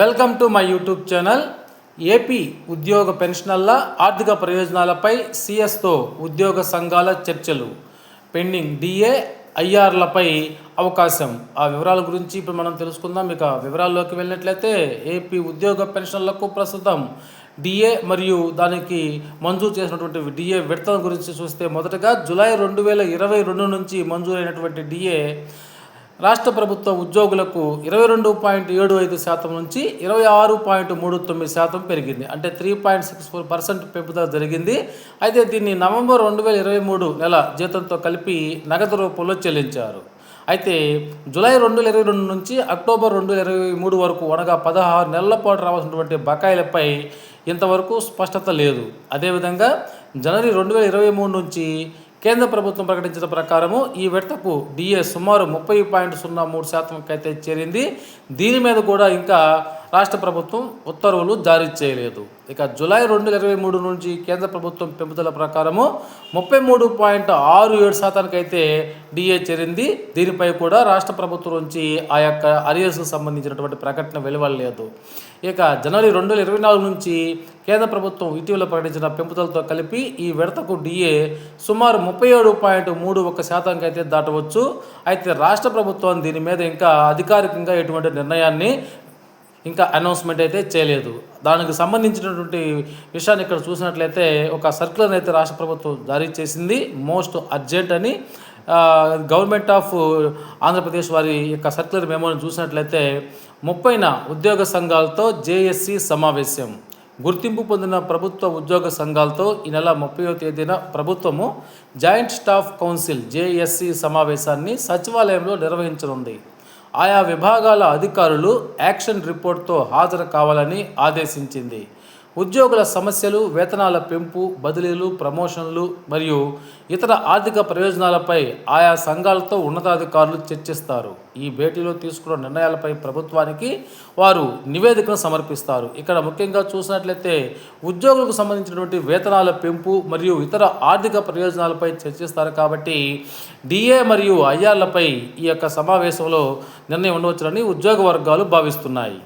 Welcome to my YouTube channel. AP ఉద్యోగ పెన్షనర్ల ఆర్థిక ప్రయోజనాలపై సిఎస్తో ఉద్యోగ సంఘాల చర్చలు. పెండింగ్ డిఏ ఐఆర్లపై అవకాశం. ఆ వివరాల గురించి ఇప్పుడు మనం తెలుసుకుందాం. ఇక వివరాల్లోకి వెళ్ళినట్లయితే ఏపీ ఉద్యోగ పెన్షన్లకు ప్రస్తుతం డిఏ మరియు దానికి మంజూరు చేసినటువంటి డిఏ విడతల గురించి చూస్తే మొదటగా జులై రెండు వేల ఇరవై రెండు నుంచి మంజూరైనటువంటి డిఏ రాష్ట్ర ప్రభుత్వ ఉద్యోగులకు ఇరవై రెండు పాయింట్ ఏడు ఐదు శాతం నుంచి ఇరవై ఆరు పాయింట్ మూడు తొమ్మిది శాతం పెరిగింది. అంటే three point six four percent పెంపుదల జరిగింది. అయితే దీన్ని నవంబర్ రెండు వేల ఇరవై మూడు నెల జీతంతో కలిపి నగదు రూపంలో చెల్లించారు. అయితే జూలై రెండు వేల ఇరవై రెండు నుంచి అక్టోబర్ రెండు వేల ఇరవై మూడు వరకు అనగా పదహారు నెలల పాటు రావాల్సినటువంటి బకాయిలపై ఇంతవరకు స్పష్టత లేదు. అదేవిధంగా జనవరి రెండు వేల ఇరవై మూడు నుంచి కేంద్ర ప్రభుత్వం ప్రకటించిన ప్రకారము ఈ విడతకు డిఏ సుమారు ముప్పై పాయింట్ సున్నా మూడు శాతంకి అయితే చేరింది. దీని మీద కూడా ఇంకా రాష్ట్ర ప్రభుత్వం ఉత్తర్వులు జారీ చేయలేదు. ఇక జూలై రెండు వేల ఇరవై మూడు నుంచి కేంద్ర ప్రభుత్వం పెంపుదల ప్రకారము ముప్పై మూడు పాయింట్ ఆరు ఏడు శాతానికి అయితే డిఏ చేరింది. దీనిపై కూడా రాష్ట్ర ప్రభుత్వం నుంచి ఆ యొక్క అరియర్స్కు సంబంధించినటువంటి ప్రకటన వెలువడలేదు. ఇక జనవరి రెండు వేల ఇరవై నాలుగు నుంచి కేంద్ర ప్రభుత్వం ఇటీవల ప్రకటించిన పెంపుదలతో కలిపి ఈ విడతకు డిఏ సుమారు ముప్పై ఏడు పాయింట్ మూడు ఒక శాతానికి అయితే దాటవచ్చు. అయితే రాష్ట్ర ప్రభుత్వం దీని మీద ఇంకా అధికారికంగా ఎటువంటి నిర్ణయాన్ని ఇంకా అనౌన్స్మెంట్ అయితే చేయలేదు. దానికి సంబంధించినటువంటి విషయాన్ని ఇక్కడ చూసినట్లయితే ఒక సర్క్యులర్ అయితే రాష్ట్ర ప్రభుత్వం జారీ చేసింది. మోస్ట్ అర్జెంట్ అని గవర్నమెంట్ ఆఫ్ ఆంధ్రప్రదేశ్ వారి యొక్క సర్క్యులర్ మెమోని చూసినట్లయితే ముప్పైన ఉద్యోగ సంఘాలతో జేఎస్సి సమావేశం. గుర్తింపు పొందిన ప్రభుత్వ ఉద్యోగ సంఘాలతో ఈ నెల ముప్పయో తేదీన ప్రభుత్వము జాయింట్ స్టాఫ్ కౌన్సిల్ జేఎస్సి సమావేశాన్ని సచివాలయంలో నిర్వహించనుంది. ఆయా విభాగాల అధికారులు యాక్షన్ రిపోర్ట్తో హాజరు కావాలని ఆదేశించింది. ఉద్యోగుల సమస్యలు వేతనాల పెంపు బదిలీలు ప్రమోషన్లు మరియు ఇతర ఆర్థిక ప్రయోజనాలపై ఆయా సంఘాలతో ఉన్నతాధికారులు చర్చిస్తారు. ఈ భేటీలో తీసుకున్న నిర్ణయాలపై ప్రభుత్వానికి వారు నివేదికను సమర్పిస్తారు. ఇక్కడ ముఖ్యంగా చూసినట్లయితే ఉద్యోగులకు సంబంధించినటువంటి వేతనాల పెంపు మరియు ఇతర ఆర్థిక ప్రయోజనాలపై చర్చిస్తారు కాబట్టి డిఏ మరియు ఐఆర్లపై ఈ యొక్క సమావేశంలో నిర్ణయం ఉండవచ్చునని ఉద్యోగ వర్గాలు భావిస్తున్నాయి.